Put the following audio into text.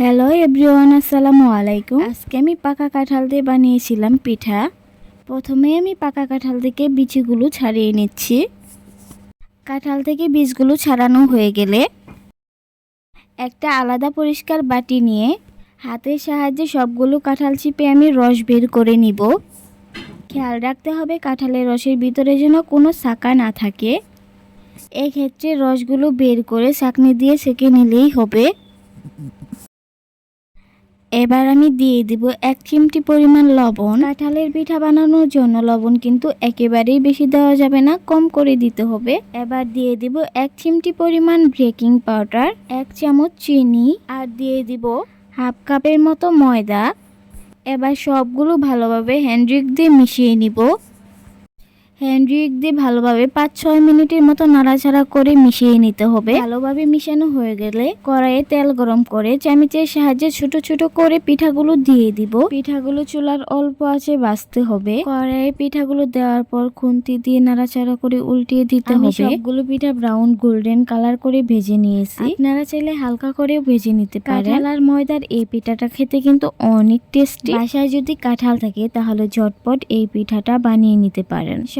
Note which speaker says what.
Speaker 1: Hello everyone আসসালামু আলাইকুম। আজকে আমি পাকা কাঁঠাল দিয়ে বানিয়েছিলাম পিঠা। প্রথমে আমি পাকা কাঁঠাল থেকে বিচিগুলো ছাড়িয়ে নিচ্ছি। কাঁঠাল থেকে বীজগুলো ছাড়ানো হয়ে গেলে একটা আলাদা পরিষ্কার বাটি নিয়ে হাতের সাহায্যে সবগুলো কাঁঠাল চিপে আমি রস বের করে নিব। খেয়াল রাখতে হবে কাঁঠালের রসের ভিতরে যেন কোনো সাকা না থাকে। এক্ষেত্রে রসগুলো বের করে চাকনি দিয়ে সেঁকে নিলেই হবে। এবার আমি দিয়ে দিব এক চিমটি পরিমাণ লবণ। কাঁঠালের পিঠা বানানোর জন্য লবণ কিন্তু একেবারেই বেশি দেওয়া যাবে না, কম করে দিতে হবে। এবার দিয়ে দিব এক চিমটি পরিমাণ বেকিং পাউডার, এক চামচ চিনি আর দিয়ে দিব হাফ কাপের মতো ময়দা। এবার সবগুলো ভালোভাবে হ্যান্ড্রিক দিয়ে মিশিয়ে নিব। হ্যান্ড্রিক দিয়ে ভালোভাবে পাঁচ ছয় মিনিটের মতো নাড়াচাড়া করে মিশিয়ে নিতে হবে। ভালোভাবে মিশানো হয়ে গেলে কড়াইয়ে তেল গরম করে চামিচের সাহায্যে ছোট ছোট করে পিঠাগুলো দিয়ে দিব। পিঠাগুলো চুলার অল্প আছে বাঁচতে হবে। কড়াইয়ে পিঠাগুলো দেওয়ার পর খুন্তি দিয়ে নাড়াচাড়া করে উল্টিয়ে দিতে হবে। সবগুলো পিঠা ব্রাউন গোল্ডেন কালার করে ভেজে নিয়েছি। আপনারা চাইলে হালকা করেও ভেজে নিতে পারেন। আর ময়দার এই পিঠাটা খেতে কিন্তু অনেক টেস্টি বাসায় যদি কাঁঠাল থাকে তাহলে ঝটপট এই পিঠাটা বানিয়ে নিতে পারেন।